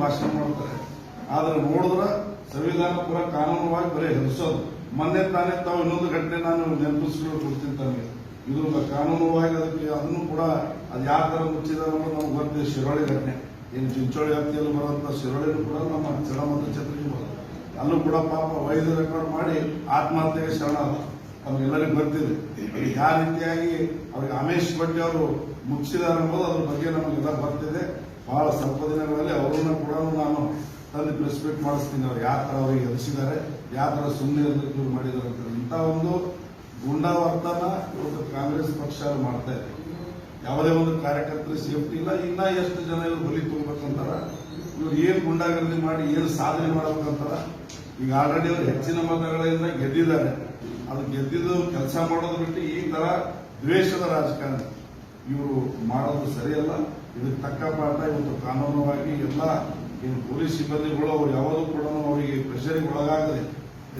ಭಾಷಣ ಮಾಡ್ತಾರೆ ಆದ್ರೆ ನೋಡಿದ್ರೆ ಸಂವಿಧಾನ ಪುರ ಕಾನೂನುವಾಗಿ ಬರೀ ಹೆದರ್ಸೋದು. ಮೊನ್ನೆ ತಾನೇ ತಾವು ಇನ್ನೊಂದು ಘಟನೆ ನಾನು ನೆನಪಿಸ್ಕೊಂಡು ಕೊಡ್ತೀನಿ ತಮಗೆ ಇದು ಕಾನೂನುವಾಗಿ ಅದಕ್ಕೆ ಅದನ್ನು ಕೂಡ ಅದು ಯಾವ ತರ ಮುಚ್ಚಿದಾರ ನಮ್ಗೆ ಗೊತ್ತಿದೆ ಶಿರೋಳಿ ಘಟನೆ. ಏನು ಚಿಂಚೋಳಿ ವ್ಯಾಪ್ತಿಯಲ್ಲಿ ಬರುವಂತ ಶಿರೋಳಿನೂ ಕೂಡ ನಮ್ಮ ಚಳ ಮತ್ತು ಛತ್ರಿಗೆ ಬರೋದು ಅಲ್ಲೂ ಕೂಡ ಪಾಪ ವೈದ್ಯ ರೆಕಾರ್ಡ್ ಮಾಡಿ ಆತ್ಮಹತ್ಯೆಗೆ ಶರಣ ಆದ. ಬರ್ತಿದೆ ಯಾವ ರೀತಿಯಾಗಿ ಅವ್ರಿಗೆ ಅಮೇಶ್ ಬಟ್ಟೆ ಅವರು ಮುಚ್ಚಿದಾರೆ ಅನ್ನೋದು ಅದ್ರ ಬಗ್ಗೆ ನಮಗೆಲ್ಲ ಬರ್ತಿದೆ ಬಹಳ ಸ್ವಲ್ಪ ದಿನಗಳಲ್ಲಿ ಅವರನ್ನ ಕೂಡ ನಾನು ತಂದು ಪ್ರೆಸ್ ಮೀಟ್ ಮಾಡಿಸ್ತೀನಿ. ಅವ್ರು ಯಾವ ಥರ ಅವ್ರಿಗೆ ಎದುರಿಸಿದ್ದಾರೆ ಯಾವ ಥರ ಸುಮ್ಮನೆ ಇವ್ರು ಮಾಡಿದ್ದಾರೆ ಅಂತ. ಇಂಥ ಒಂದು ಗುಂಡಾವರ್ತನ ಇವತ್ತು ಕಾಂಗ್ರೆಸ್ ಪಕ್ಷ ಮಾಡ್ತಾ ಇದೆ. ಯಾವುದೇ ಒಂದು ಕಾರ್ಯಕರ್ತರ ಸೇಫ್ಟಿ ಇಲ್ಲ, ಇನ್ನ ಎಷ್ಟು ಜನ ಇವ್ರು ಬಲಿ ತುಂಬಬೇಕಂತಾರ, ಇವ್ರು ಏನು ಗುಂಡಾಗರ್ದಿ ಮಾಡಿ, ಏನು ಸಾಧನೆ ಮಾಡ್ಬೇಕಂತಾರ, ಈಗ ಆಲ್ರೆಡಿ ಅವ್ರು ಹೆಚ್ಚಿನ ಮತಗಳಿಂದ ಗೆದ್ದಿದ್ದಾರೆ. ಅದು ಗೆದ್ದಿದ್ದು ಕೆಲಸ ಮಾಡೋದು ಬಿಟ್ಟು ಈ ತರ ದ್ವೇಷದ ರಾಜಕಾರಣ ಇವರು ಮಾಡೋದು ಸರಿಯಲ್ಲ. ಇದಕ್ಕೆ ತಕ್ಕ ಪಾಠ ಇವತ್ತು ಕಾನೂನುವಾಗಿ ಎಲ್ಲ ಏನು ಪೊಲೀಸ್ ಸಿಬ್ಬಂದಿಗಳು ಅವರು ಯಾವುದೂ ಕೂಡ ಅವರಿಗೆ ಪ್ರೆಷರಿಗೆ ಒಳಗಾಗದೆ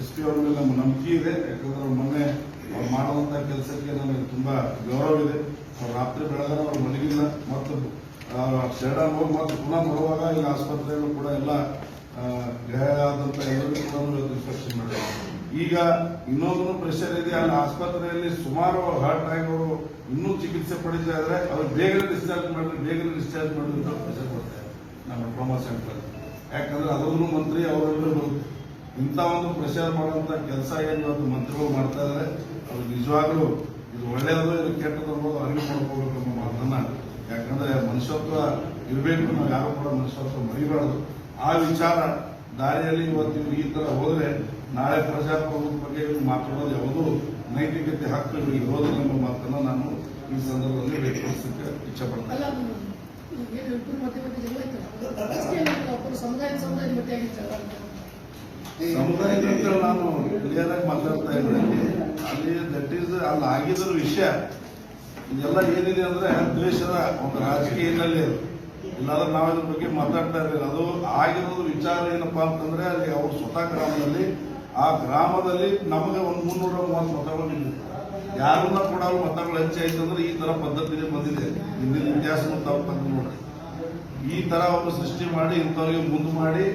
ಎಸ್ ಪಿ ಅವ್ರ ಮೇಲೆ ನಮ್ಮ ನಂಬಿಕೆ ಇದೆ. ಯಾಕಂದ್ರೆ ಅವ್ರು ಮೊನ್ನೆ ಅವ್ರು ಮಾಡುವಂತ ಕೆಲಸಕ್ಕೆ ನನಗೆ ತುಂಬಾ ಗೌರವ ಇದೆ. ಅವ್ರು ರಾತ್ರಿ ಬೆಳಗಾರ ಅವ್ರು ಮಲಗಿಲ್ಲ. ಮತ್ತು ಶರಣ ಹೋಗಿ ಮತ್ತೆ ಪುನಃ ಬರುವಾಗ ಈ ಆಸ್ಪತ್ರೆಗಳು ಕೂಡ ಎಲ್ಲ ಗಾಯ ಕೂಡ ಈಗ ಇನ್ನೊಂದು ಪ್ರೆಷರ್ ಇದೆ. ಅಲ್ಲಿ ಆಸ್ಪತ್ರೆಯಲ್ಲಿ ಸುಮಾರು ಹಾರ್ಟ್ ಇನ್ನೂ ಚಿಕಿತ್ಸೆ ಪಡಿತಾ ಇದ್ರೆ ಅವ್ರು ಬೇಗನೆ ಡಿಸ್ಚಾರ್ಜ್ ಮಾಡಿ ಬೇಗನೆ ಡಿಸ್ಚಾರ್ಜ್ ಮಾಡಿದ್ರು ಅಂತ ಪ್ರೆಷರ್ ಕೊಡ್ತಾರೆ ನಮ್ಮ ಟ್ರೋಮಾ ಸೆಂಟರ್ ಯಾಕಂದ್ರೆ ಅದನ್ನು ಮಂತ್ರಿ ಅವರೆಲ್ಲರೂ ಬರುತ್ತೆ ಇಂಥ ಒಂದು ಪ್ರೆಷರ್ ಮಾಡುವಂತ ಕೆಲಸ ಏನು ಒಂದು ಮಂತ್ರಿಗಳು ಮಾಡ್ತಾ ಇದ್ದಾರೆ ಅವ್ರು ನಿಜವಾಗ್ಲೂ ಇದು ಒಳ್ಳೆಯದು, ಇದು ಕೆಟ್ಟದ್ದು ಅನ್ನೋದು ಅರಿವು ಮಾಡ್ಕೋಬೇಕು ಅನ್ನೋ ಮಾತನ್ನ ಯಾಕಂದ್ರೆ ಮನುಷ್ಯತ್ವ ಇರಬೇಕು ನಾವು ಯಾರು ಕೂಡ ಮನುಷ್ಯತ್ವ ಮರಿಬಾರ್ದು. ಆ ವಿಚಾರ ದಾರಿಯಲ್ಲಿ ಇವತ್ತು ಈ ತರ ಹೋದರೆ ನಾಳೆ ಪ್ರಜಾಪ್ರಭುತ್ವ ಬಗ್ಗೆ ಮಾತಾಡೋದು ಯಾವುದು ನೈತಿಕತೆ ಹಕ್ಕು ಇರೋದು ಅನ್ನೋ ಮಾತನ್ನ ನಾನು ಈ ಸಂದರ್ಭದಲ್ಲಿ ವ್ಯಕ್ತಪಡಿಸಕ್ಕೆ ಇಚ್ಛೆ ಪಡ್ತಾರೆ. ಸಮುದಾಯದ ಅಂತ ನಾನು ಕ್ಲಿಯರ್ ಆಗಿ ಮಾತಾಡ್ತಾ ಇದ್ದೀನಿ ಅಲ್ಲಿ ದಟ್ ಈಸ್ ಅಲ್ಲಿ ಆಗಿದ್ರ ವಿಷಯ ಇದೆಲ್ಲ ಏನಿದೆ ಅಂದ್ರೆ ದ್ವೇಷದ ಒಂದು ರಾಜಕೀಯ ಹಿನ್ನೆಲೆ. ಇಲ್ಲಾಂದ್ರೆ ನಾವು ಇದ್ರ ಬಗ್ಗೆ ಮಾತಾಡ್ತಾ ಇರಲಿಲ್ಲ ಅದು ಆಗಿರೋದು ವಿಚಾರ ಏನಪ್ಪಾ ಅಂತಂದ್ರೆ ಅಲ್ಲಿ ಅವ್ರ ಸ್ವತಃ ಗ್ರಾಮದಲ್ಲಿ ಆ ಗ್ರಾಮದಲ್ಲಿ ನಮಗೆ ಒಂದು ಮುನ್ನೂರ ಮೂವತ್ತು ಮತಗಳು ನಿಂತಿದೆ ಯಾರನ್ನ ಕೂಡ ಮತಗಳು ಹೆಚ್ಚಾಯ್ತು ಅಂದ್ರೆ ಈ ತರ ಪದ್ಧತಿನೇ ಬಂದಿದೆ. ಹಿಂದಿನ ಇತಿಹಾಸ ತಂದು ನೋಡ್ರಿ. ಈ ತರ ಒಂದು ಸೃಷ್ಟಿ ಮಾಡಿ, ಇಂಥವ್ರಿಗೆ ಮುಂದೆ ಮಾಡಿ,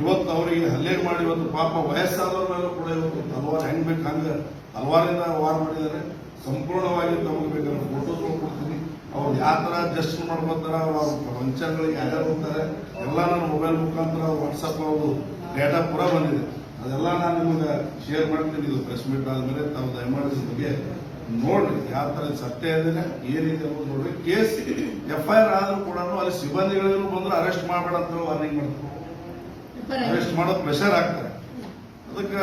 ಇವತ್ತು ಅವರಿಗೆ ಹಲ್ಲೆ ಮಾಡಿ, ಇವತ್ತು ಪಾಪ ವಯಸ್ಸಾದವ್ರ ಮೇಲೆ ಕೂಡ ಇವತ್ತು ಹಲವಾರು ಹೆಂಗ್ ಬೇಕು ಹಂಗೆ ಹಲವಾರಿಂದ ವಾರ ಮಾಡಿದ್ದಾರೆ. ಸಂಪೂರ್ಣವಾಗಿ ತಮಗೆ ಬೇಕಾದ್ರೆ ಫೋಟೋಸ್ ಕೊಡ್ತೀನಿ ಅವ್ರು ಯಾವ ತರ ಅಡ್ಜಸ್ಟ್ ಮಾಡ್ಕೊತಾರ, ಅವ್ರ ವಂಚನೆಗಳಿಗೆ ಯಾರ್ಯಾರು ಹೋಗ್ತಾರೆ, ಎಲ್ಲ ನನ್ನ ಮೊಬೈಲ್ ಮುಖಾಂತರ ವಾಟ್ಸಪ್ ಅವರು ಡೇಟಾ ಪೂರ ಬಂದಿದೆ. ಅದೆಲ್ಲ ನಾನು ನಿಮಗೆ ಶೇರ್ ಮಾಡ್ತೀನಿ. ಇದು ಪ್ರೆಸ್ ಮೀಟ್ ಆದ್ಮೇಲೆ ತಾವು ದಯಮಾಡಿ ಬಗ್ಗೆ ನೋಡ್ರಿ. ಯಾವ ಥರ ಸತ್ಯ ಇದೆ ಏನಿದೆ ಅನ್ನೋದು ನೋಡ್ರಿ. ಕೇಸ್ ಎಫ್ ಐ ಆರ್ ಆದ್ರೂ ಕೂಡ ಅಲ್ಲಿ ಸಿಬ್ಬಂದಿಗಳಿಗೂ ಬಂದ್ರು ಅರೆಸ್ಟ್ ಮಾಡಬೇಡ ಅಂತ ವಾರ್ನಿಂಗ್ ಮಾಡ್ತಾರೆ. ಅರೆಸ್ಟ್ ಮಾಡೋದು ಪ್ರೆಷರ್ ಆಗ್ತಾರೆ ಅದಕ್ಕೆ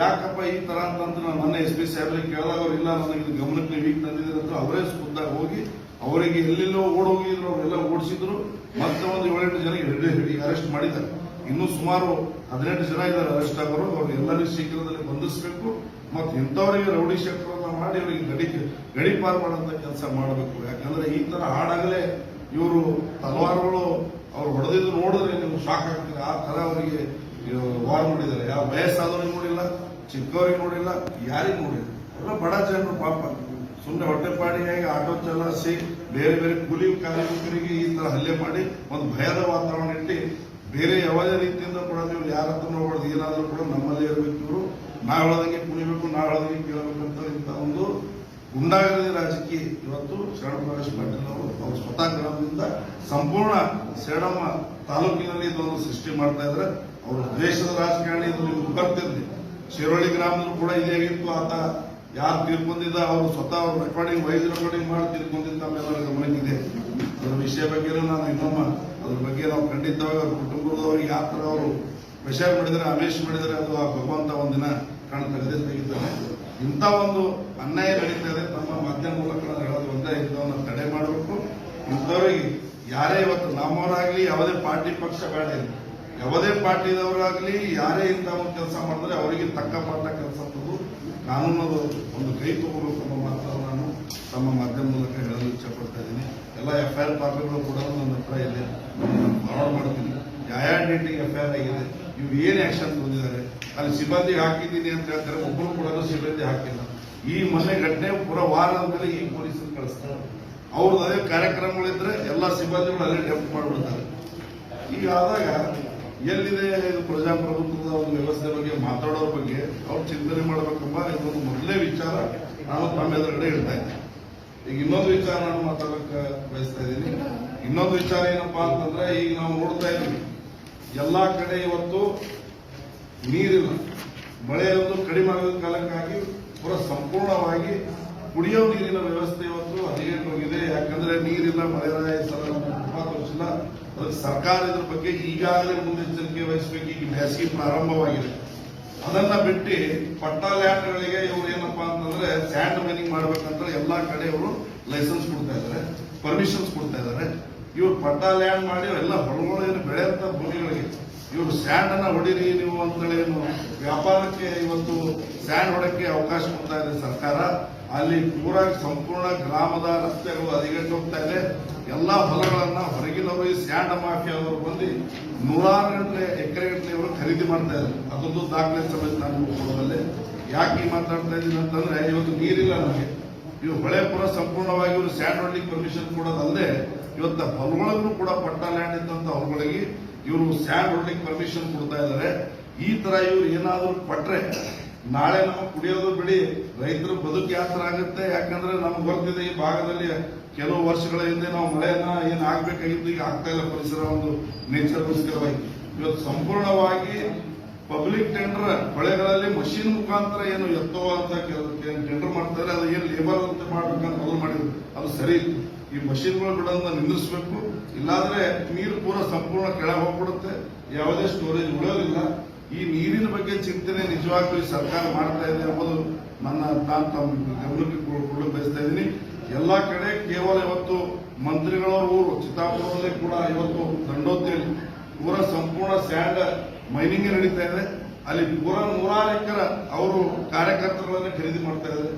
ಯಾಕಪ್ಪ ಈ ತರ ಅಂತಂದ್ರೆ ನಾನು ಮೊನ್ನೆ ಎಸ್ ಪಿ ಸಾಹೇಬ್ರಿಗೆ ಕೇಳಿದಾಗ ಅವ್ರು ಇಲ್ಲ, ನನಗೆ ಇದು ಗಮನಕ್ಕೆ ನೀವು ಈಗ ಅಂತ ಅವರೇ ಖುದ್ದಾಗಿ ಹೋಗಿ ಅವರಿಗೆ ಎಲ್ಲೆಲ್ಲೋ ಓಡೋಗಿದ್ರು, ಅವರೆಲ್ಲ ಓಡಿಸಿದ್ರು. ಮತ್ತೆ ಒಂದು ಏಳೆಂಟು ಜನ ಹಿಡಿದು ಹಿಡಿ ಅರೆಸ್ಟ್ ಮಾಡಿದ್ದಾರೆ. ಇನ್ನೂ ಸುಮಾರು ಹದಿನೆಂಟು ಜನ ಇದ್ದಾರೆ ಅರೆಸ್ಟ್ ಆಗೋರು ಅವ್ರು ಎಲ್ಲರಿಗೂ ಶೀಘ್ರದಲ್ಲಿ ಬಂಧಿಸಬೇಕು ಮತ್ತು ಇಂಥವರಿಗೆ ರೌಡಿ ಶಕ್ತರನ್ನ ಮಾಡಿ ಅವರಿಗೆ ಗಡಿ ಗಡಿ ಪಾರ್ ಮಾಡುವಂತ ಕೆಲಸ ಮಾಡಬೇಕು. ಯಾಕಂದ್ರೆ ಈ ಥರ ಹಾಡಾಗಲೇ ಇವರು ತಲವಾರುಗಳು ಅವ್ರು ಹೊಡೆದಿದ್ದು ನೋಡಿದ್ರೆ ನೀವು ಶಾಕ್ ಆಗ್ತೀರಿ ಆ ಥರ ಅವರಿಗೆ ವಾರ್ ಮಾಡಿದ್ದಾರೆ. ಯಾವ ವಯಸ್ಸಾದವ್ರಿಗೆ ನೋಡಿಲ್ಲ, ಚಿಕ್ಕವರಿಗೆ ನೋಡಿಲ್ಲ, ಯಾರಿಗೂ ನೋಡಿಲ್ಲ. ಎಲ್ಲ ಬಡ ಜನರು ಪಾಪ. ಸುಮ್ಮನೆ ಹೊಟ್ಟೆಪಾಡಿಯಾಗಿ ಆಟೋ ಚಲಾಯಿಸಿ ಬೇರೆ ಬೇರೆ ಕೂಲಿ ಕಾರ್ಮಿಕರಿಗೆ ಈ ಥರ ಹಲ್ಲೆ ಮಾಡಿ ಒಂದು ಭಯದ ವಾತಾವರಣ ಇಟ್ಟು ಬೇರೆ ಯಾವುದೇ ರೀತಿಯಿಂದ ಕೂಡ ನೀವು ಯಾರ ಹತ್ರ ಏನಾದರೂ ಕೂಡ ನಮ್ಮಲ್ಲೇ ಇರಬೇಕು ಇವರು. ನಾ ಹೇಳೋದಂಗೆ ಕುಣಿಬೇಕು ನಾ ಹೇಳೋದಂಗೆ ಕೇಳಬೇಕಂತ ಇಂಥ ಒಂದು ಗುಂಡಾಗರದ ರಾಜಕೀಯ ಇವತ್ತು ಶರಣ ಪ್ರಕಾಶ್ ಪಾಟೀಲ್ ಅವರು ಅವ್ರ ಸ್ವತಃ ಗ್ರಾಮದಿಂದ ಸಂಪೂರ್ಣ ಶರಣಮ್ಮ ತಾಲೂಕಿನಲ್ಲಿ ಇದೊಂದು ಸೃಷ್ಟಿ ಮಾಡ್ತಾ ಇದ್ರೆ ಅವರು ದೇಶದ ರಾಜಕಾರಣಿ ಇದು ನಿಮ್ಗೆ ಬರ್ತಿರ್ಲಿ. ಶಿರೋಳಿ ಗ್ರಾಮದಲ್ಲೂ ಕೂಡ ಇದೇ ಆಗಿತ್ತು ಆತ. ಯಾರು ತೀರ್ಕೊಂಡಿದ್ದ ಅವರು ಸ್ವತಃ ಅವ್ರು ರೆಕಾರ್ಡಿಂಗ್ ವೈಸ್ ರೆಕಾರ್ಡಿಂಗ್ ಮಾಡಿ ತೀರ್ಕೊಂಡಿದ್ದ ಮೇಲೆ ಗಮನಕ್ಕಿದೆ. ಅದರ ವಿಷಯ ಬಗ್ಗೆ ನಾನು ಇನ್ನೊಮ್ಮ ಅದ್ರ ಬಗ್ಗೆ ನಾವು ಖಂಡಿತವಾಗಿ ಅವ್ರ ಕುಟುಂಬದವರು ಯಾವ ಥರ ಅವರು ವಿಷಯ ಮಾಡಿದರೆ ಅಮೇಶ್ ಮಾಡಿದರೆ ಅದು ಆ ಭಗವಂತ ಒಂದಿನ ಕಾಣ ತೆಗೆದೇ ತೆಗಿತಾನೆ ಇಂಥ ಒಂದು ಅನ್ಯಾಯ ನಡೀತಾ ಇದೆ ತಮ್ಮ ಮಾಧ್ಯಮ ಮೂಲಕ ನಾನು ಹೇಳೋದು ಒಂದೇ, ಇಂಥವನ್ನ ತಡೆ ಮಾಡಬೇಕು. ಇಂಥವ್ರಿಗೆ ಯಾರೇ ಇವತ್ತು ನಮ್ಮವರಾಗಲಿ, ಯಾವುದೇ ಪಾರ್ಟಿ ಪಕ್ಷ ಬೇಡ ಯಾವುದೇ ಪಾರ್ಟಿದವರಾಗಲಿ, ಯಾರೇ ಇಂಥ ಒಂದು ಕೆಲಸ ಮಾಡಿದ್ರೆ ಅವರಿಗೆ ತಕ್ಕ ಪಾಠ ಕೆಲಸ ಕಾನೂನು ಕಾನೂನದು ಒಂದು ಕೈ ತಗೋಬೇಕು ಅನ್ನೋ ಮಾತನ್ನು ನಾನು ತಮ್ಮ ಮಾಧ್ಯಮ ಮೂಲಕ ಹೇಳಲು ಇಚ್ಛಪಡ್ತಾ ಇದ್ದೀನಿ. ಎಲ್ಲ ಎಫ್ ಐ ಆರ್ ಕಾಪಿಗಳು ಕೂಡ ನನ್ನ ಹತ್ರ ಇದೆ ಫಾರ್ವರ್ಡ್ ಮಾಡ್ತೀನಿ. ಯಾವ ಡೇಟಿಗೆ ಎಫ್ ಐ ಆರ್ ಆಗಿದೆ. ಇವ್ರು ಏನು ಆಕ್ಷನ್ ಬಂದಿದ್ದಾರೆ ಅಲ್ಲಿ ಸಿಬ್ಬಂದಿ ಹಾಕಿದ್ದೀನಿ ಅಂತ ಹೇಳ್ತಾರೆ. ಒಬ್ಬರು ಕೂಡ ಸಿಬ್ಬಂದಿ ಹಾಕಿಲ್ಲ. ಈ ಮೊನ್ನೆ ಘಟನೆ ಪೂರ ವಾರದ ಮೇಲೆ ಈ ಪೊಲೀಸರು ಕಳಿಸ್ತಾರೆ ಅವ್ರದ್ದು ಅದೇ ಕಾರ್ಯಕ್ರಮಗಳಿದ್ರೆ ಎಲ್ಲ ಸಿಬ್ಬಂದಿಗಳು ಅಲ್ಲೇ ಡೆಪ್ ಮಾಡಿಬಿಡ್ತಾರೆ. ಈಗ ಆದಾಗ ಎಲ್ಲಿದೆ ಇದು ಪ್ರಜಾಪ್ರಭುತ್ವದ ಒಂದು ವ್ಯವಸ್ಥೆ ಬಗ್ಗೆ ಮಾತಾಡೋರ ಬಗ್ಗೆ ಅವ್ರು ಚಿಂತನೆ ಮಾಡಬೇಕಪ್ಪ ಇದೊಂದು ಮೊದಲೇ ವಿಚಾರ ನಾನು ತಮ್ಮ ಎದುರುಗಡೆ ಹೇಳ್ತಾ ಈಗ ಇನ್ನೊಂದು ವಿಚಾರ ನಾನು ಮಾತಾಡಕ್ಕೆ ಬಯಸ್ತಾ ಇದ್ದೀನಿ. ಇನ್ನೊಂದು ವಿಚಾರ ಏನಪ್ಪಾ ಅಂತಂದ್ರೆ ಈಗ ನಾವು ನೋಡ್ತಾ ಇದ್ದೀವಿ. ಎಲ್ಲಾ ಕಡೆ ಇವತ್ತು ನೀರಿಲ್ಲ. ಮಳೆ ಒಂದು ಕಡಿಮೆ ಆಗೋದ ಕಾಲಕ್ಕಾಗಿ ಪೂರ ಸಂಪೂರ್ಣವಾಗಿ ಕುಡಿಯೋ ನೀರಿನ ವ್ಯವಸ್ಥೆ ಇವತ್ತು ಹದಿಗೆಟ್ಟೋಗಿದೆ ಯಾಕಂದ್ರೆ ನೀರಿಲ್ಲ ಮಳೆ ಸಲ ತೋರಿಸಿಲ್ಲ ಅದಕ್ಕೆ ಸರ್ಕಾರ ಇದ್ರ ಬಗ್ಗೆ ಈಗಾಗಲೇ ಮುನ್ನೆಚ್ಚರಿಕೆ ವಹಿಸಬೇಕು. ಈಗ ಬೇಸಿಗೆ ಪ್ರಾರಂಭವಾಗಿದೆ. ಅದನ್ನ ಬಿಟ್ಟು ಪಟ್ಟ ಲ್ಯಾಂಡ್ಗಳಿಗೆ ಇವ್ರು ಏನಪ್ಪಾ ಅಂತಂದ್ರೆ ಸ್ಯಾಂಡ್ ಮೈನಿಂಗ್ ಮಾಡ್ಬೇಕಂತ ಎಲ್ಲಾ ಕಡೆ ಇವರು ಲೈಸೆನ್ಸ್ ಕೊಡ್ತಾ ಇದ್ದಾರೆ, ಪರ್ಮಿಷನ್ಸ್ ಕೊಡ್ತಾ ಇದ್ದಾರೆ. ಇವ್ರು ಪಟ್ಟ ಲ್ಯಾಂಡ್ ಮಾಡಿ ಎಲ್ಲ ಏನು ಬೆಳೆಯಂತ ಭೂಮಿಗಳಿಗೆ, ಇವರು ಸ್ಯಾಂಡ್ ಅನ್ನ ಹೊಡಿರಿ ನೀವು ಅಂತೇಳಿ ಏನು ವ್ಯಾಪಾರಕ್ಕೆ ಇವತ್ತು ಸ್ಯಾಂಡ್ ಹೊಡಕ್ಕೆ ಅವಕಾಶ ಕೊಡ್ತಾ ಇದೆ ಸರ್ಕಾರ. ಅಲ್ಲಿ ಪೂರ ಸಂಪೂರ್ಣ ಗ್ರಾಮದ ರಸ್ತೆಗಳು ಹದಗೆಟ್ಟು ಹೋಗ್ತಾ ಇದೆ. ಎಲ್ಲಾ ಹೊಲಗಳನ್ನ ಹೊರಗಿನವರು ಈ ಸ್ಯಾಂಡ್ ಮಾಫಿಯವರು ಬಂದು ನೂರಾರು ಗಂಟೆ ಎಕರೆ ಗಂಟೆ ಇವರು ಖರೀದಿ ಮಾಡ್ತಾ ಇದ್ದಾರೆ. ಅದೊಂದು ದಾಖಲೆ ಸಮೇತ ನಾನು ಕೊಡೋದಲ್ಲಿ. ಯಾಕೆ ಮಾತಾಡ್ತಾ ಇದ್ದೀನಿ ಅಂತಂದ್ರೆ ಇವತ್ತು ನೀರಿಲ್ಲ ನಮಗೆ. ಇವು ಹೊಳೆ ಪುರ ಸಂಪೂರ್ಣವಾಗಿ ಇವರು ಸ್ಯಾಂಡ್ ಹೊಡ್ಲಿಕ್ಕೆ ಪರ್ಮಿಷನ್ ಕೊಡೋದಲ್ಲದೆ ಇವತ್ತು ಹೊಲಗಳಿಗೂ ಕೂಡ ಪಟ್ಟ ಲ್ಯಾಂಡ್ ಇದ್ದಂತ ಹೊಲಗಳಿಗೆ ಇವರು ಸ್ಯಾಂಡ್ ಹೊಡ್ಲಿಕ್ಕೆ ಪರ್ಮಿಷನ್ ಕೊಡ್ತಾ ಇದ್ದಾರೆ. ಈ ತರ ಇವರು ಏನಾದರೂ ಕೊಟ್ರೆ ನಾಳೆ ನಾವು ಕುಡಿಯೋದು ಬಿಡಿ, ರೈತರ ಬದುಕು ಯಾತ್ರ ತರ ಆಗುತ್ತೆ ಯಾಕಂದ್ರೆ ನಮ್ಗೆ ಗೊತ್ತಿದೆ ಈ ಭಾಗದಲ್ಲಿ ಕೆಲವು ವರ್ಷಗಳ ಹಿಂದೆ ನಾವು ಮಳೆಯನ್ನ ಏನು ಆಗ್ಬೇಕಾಗಿತ್ತು, ಈಗ ಆಗ್ತಾ ಇಲ್ಲ ಪರಿಸರ, ಒಂದು ನೇಚರ್ ನೇಚರ್ಗೋಸ್ಕರವಾಗಿ ಇವತ್ತು ಸಂಪೂರ್ಣವಾಗಿ ಪಬ್ಲಿಕ್ ಟೆಂಡರ್ ಹೊಳೆಗಳಲ್ಲಿ ಮಷೀನ್ ಮುಖಾಂತರ ಏನು ಎತ್ತೋ ಅಂತ ಟೆಂಡರ್ ಮಾಡ್ತಾರೆ. ಅದು ಏನು ಲೇಬರ್ ಅಂತ ಮಾಡ್ಬೇಕಂತ ಮೊದಲು ಮಾಡಿದ್ರು. ಅದು ಸರಿ ಇತ್ತು ಈ ಮಷಿನ್ಗಳು ಬಿಡೋದನ್ನ ನಿಂದಿರಿಸಬೇಕು ಇಲ್ಲಾಂದ್ರೆ ನೀರು ಪೂರ ಸಂಪೂರ್ಣ ಕೆಳಗೆ ಹೋಗ್ಬಿಡುತ್ತೆ. ಯಾವುದೇ ಸ್ಟೋರೇಜ್ ಉಳಿಯೋದಿಲ್ಲ. ಈ ನೀರಿನ ಬಗ್ಗೆ ಚಿಂತನೆ ನಿಜವಾಗ್ಲೂ ಈ ಸರ್ಕಾರ ಮಾಡ್ತಾ ಇದೆ ಎಂಬುದು ನನ್ನ ನಾನು ತಮ್ಮ ಗಮನಕ್ಕೆ ಕೊಡಲು ಬಯಸ್ತಾ ಇದ್ದೀನಿ. ಎಲ್ಲ ಕಡೆ ಕೇವಲ ಇವತ್ತು ಮಂತ್ರಿಗಳವರು ಚಿತ್ತಾಪುರದಲ್ಲಿ ಕೂಡ ಇವತ್ತು ದಂಡೋತಿಯಲ್ಲಿ ಪೂರ ಸಂಪೂರ್ಣ ಸ್ಯಾಂಡ್ ಮೈನಿಂಗ್ ನಡೀತಾ ಇದೆ. ಅಲ್ಲಿ ಪೂರ ನೂರಾರು ಎಕರೆ ಅವರು ಕಾರ್ಯಕರ್ತರನ್ನ ಖರೀದಿ ಮಾಡ್ತಾ ಇದ್ದಾರೆ.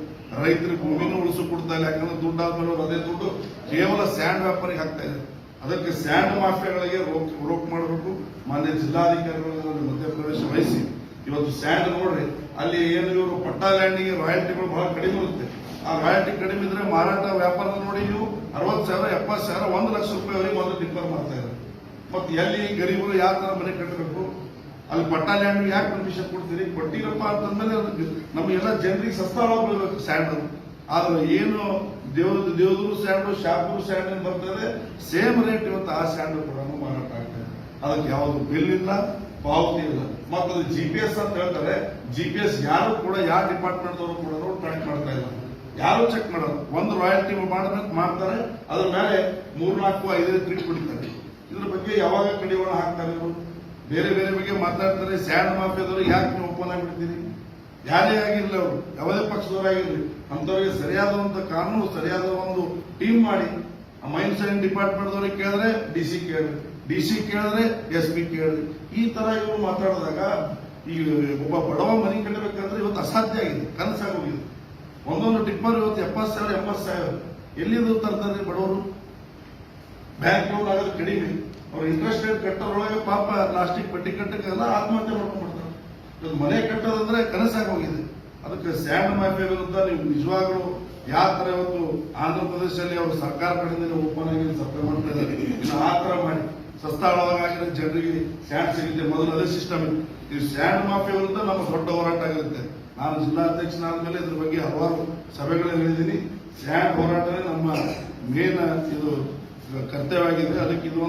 ರೈತರಿಗೆ ಭೂಮಿನೂ ಉಳಿಸಿಕೊಡ್ತಾ ಇಲ್ಲ, ಯಾಕಂದ್ರೆ ದುಡ್ಡು ಆದ್ಮೇಲೆ ಅದೇ ದುಡ್ಡು ಕೇವಲ ಸ್ಯಾಂಡ್ ವ್ಯಾಪಾರಿಗೆ ಹಾಕ್ತಾ ಇದೆ ಅದಕ್ಕೆ ಸ್ಯಾಂಡ್ ಮಾಫಿಯಾಗಳಿಗೆ ರೋಕ್ ರೋಕ್ ಮಾಡಬೇಕು. ಮಾನ್ಯ ಜಿಲ್ಲಾಧಿಕಾರಿಗಳು ಮಧ್ಯಪ್ರವೇಶ ವಹಿಸಿ. ಇವತ್ತು ಸ್ಯಾಂಡ್ ನೋಡ್ರಿ, ಅಲ್ಲಿ ಏನು ಇವರು ಪಟ್ಟಾ ಲ್ಯಾಂಡಿಗೆ ರಾಯಲ್ಟಿಗಳು ಬಹಳ ಕಡಿಮೆ ಇರುತ್ತೆ. ಆ ರಾಯಲ್ಟಿ ಕಡಿಮೆ ಇದ್ರೆ ಮಾರಾಟ ವ್ಯಾಪಾರ ನೋಡಿ ನೀವು ಅರವತ್ತು ಸಾವಿರ, ಎಪ್ಪತ್ತು ಸಾವಿರ, ಒಂದು ಲಕ್ಷ ರೂಪಾಯಿವರೆಗೆ ಒಂದು ಟಿಪ್ಪರ್ ಮಾಡ್ತಾ ಇದ್ದಾರೆ. ಮತ್ತೆ ಎಲ್ಲಿ ಗರೀಬರು ಯಾವ ತರ ಮನೆ ಕಟ್ಟಬೇಕು? ಅಲ್ಲಿ ಪಟ್ಟಾ ಲ್ಯಾಂಡ್ ಯಾಕೆ ಪರ್ಮಿಷನ್ ಕೊಡ್ತೀರಿ? ಕೊಟ್ಟಿರಪ್ಪ ಅಂತಂದ್ಮೇಲೆ ನಮಗೆಲ್ಲ ಜನರಿಗೆ ಸಸ್ತಾಳಾಗಬೇಕು ಸ್ಯಾಂಡ್ ಆದ್ರೆ ಏನು ದೇವ್ರ ದೇವದೂರು ಸ್ಯಾಂಡು, ಶಾಪುರ್ ಸ್ಯಾಂಡ್ ಏನ್ ಬರ್ತದೆ? ಸೇಮ್ ರೇಟ್ ಇವತ್ತು ಆ ಸ್ಯಾಂಡು ಕೂಡ ಮಾರಾಟ ಆಗ್ತದೆ ಅದಕ್ಕೆ ಯಾವುದು ಬಿಲ್ ಇಲ್ಲ, ಪಾವತಿ ಇಲ್ಲ. ಮತ್ತೆ ಅದು ಜಿ ಪಿ ಎಸ್ ಅಂತ ಹೇಳ್ತಾರೆ ಜಿ ಪಿ ಎಸ್ ಯಾರು ಕೂಡ ಯಾವ ಡಿಪಾರ್ಟ್ಮೆಂಟ್ ದವರು ಕೂಡ ಟ್ರ್ಯಾಕ್ ಮಾಡ್ತಾ ಇಲ್ಲ. ಯಾರು ಚೆಕ್ ಮಾಡೋದು ಒಂದು ರಾಯಲ್ಟಿ ಮಾಡಬೇಕು, ಮಾಡ್ತಾರೆ. ಅದ್ರ ಮೇಲೆ ಮೂರ್ನಾಲ್ಕು ಐದೈದು ಟ್ರಿಪ್ ಹೊಡಿತಾರೆ ಇದ್ರ ಬಗ್ಗೆ ಯಾವಾಗ ಕಡಿವಾಣ ಹಾಕ್ತಾರೆ ಇವರು? ಬೇರೆ ಬೇರೆ ಬಗ್ಗೆ ಮಾತಾಡ್ತಾರೆ. ಸ್ಯಾಂಡ್ ಮಾಫಿಯಾದವರು ಯಾಕೆ ನೀವು ಓಪನ್ ಆಗಿಬಿಡ್ತೀರಿ? ಯಾರೇ ಆಗಿರಲಿ ಅವರು, ಯಾವುದೇ ಪಕ್ಷದವರಾಗಿರ್ಲಿ, ಅಂಥವ್ರಿಗೆ ಸರಿಯಾದ ಒಂದು ಕಾನೂನು, ಸರಿಯಾದ ಒಂದು ಟೀಮ್ ಮಾಡಿ ಮೈನ್ ಸೈನ್ ಡಿಪಾರ್ಟ್ಮೆಂಟ್ ದವರಿಗೆ ಕೇಳಿದ್ರೆ ಡಿ ಸಿ ಕೇಳಿ ಡಿ ಸಿ ಕೇಳಿದ್ರೆ ಎಸ್ ಪಿ ಕೇಳಿ ಈ ತರ ಇವರು ಮಾತಾಡಿದಾಗ ಈ ಒಬ್ಬ ಬಡವ ಮನೆ ಕಟ್ಟಬೇಕಂದ್ರೆ ಇವತ್ತು ಅಸಾಧ್ಯ ಆಗಿದೆ, ಕನಸಾಗೋಗಿದೆ. ಒಂದೊಂದು ಟಿಪ್ಪರ್ ಇವತ್ತು ಎಪ್ಪತ್ತು ಸಾವಿರ, ಎಂಬತ್ತು ಸಾವಿರ. ಎಲ್ಲಿಂದ ತರ್ತಾರೆ ಬಡವರು? ಬ್ಯಾಂಕ್ ಲೋನ್ ಆಗೋದು ಕಡಿಮೆ. ಅವ್ರ ಇಂಟ್ರೆಸ್ಟ್ ರೇಟ್ ಕಟ್ಟೋರೊಳಗೆ ಪಾಪ ಲಾಸ್ಟಿಗೆ ಪಟ್ಟಿ ಕಟ್ಟಕ್ಕೆಲ್ಲ ಆತ್ಮಹತ್ಯೆ ಮಾಡ್ಕೊಂಡ್ಬಿಡ್ತಾರೆ. ಇವತ್ತು ಮನೆ ಕಟ್ಟೋದಂದ್ರೆ ಕನಸಾಗಿ ಹೋಗಿದೆ ಅದಕ್ಕೆ ಸ್ಯಾಂಡ್ ಮಾಫಿಯಾ ವಿರುದ್ಧ ನೀವು ನಿಜವಾಗ್ಲೂ ಯಾವ ತರ ಇವತ್ತು ಆಂಧ್ರ ಪ್ರದೇಶದಲ್ಲಿ ಅವರು ಸರ್ಕಾರ ಕಡೆಯಿಂದ ಓಪನ್ ಆಗಿ ಸಪ್ಲೈ ಮಾಡ್ತಾ ಇದ್ದಾರೆ ಆ ತರ ಮಾಡಿ. ಸಸ್ತಾಳವಾಗಿರೋ ಜನರಿಗೆ ಸ್ಯಾಂಡ್ ಸಿಗುತ್ತೆ, ಮೊದಲು ಅದೇ ಸಿಸ್ಟಮ್ ಈ ಸ್ಯಾಂಡ್ ಮಾಫಿಯಾ ವಿರುದ್ಧ ನಮ್ಮ ದೊಡ್ಡ ಹೋರಾಟ ಆಗಿರುತ್ತೆ ನಾನು ಜಿಲ್ಲಾಧ್ಯಕ್ಷನಾದ್ಮೇಲೆ ಇದ್ರ ಬಗ್ಗೆ ಹಲವಾರು ಸಭೆಗಳು ಹೇಳಿದ್ದೀನಿ. ಸ್ಯಾಂಡ್ ಹೋರಾಟನೇ ನಮ್ಮ ಮೇನ್ ಇದು ಕರ್ತವ್ಯ ಆಗಿದೆ. ಅದಕ್ಕೆ ಇದು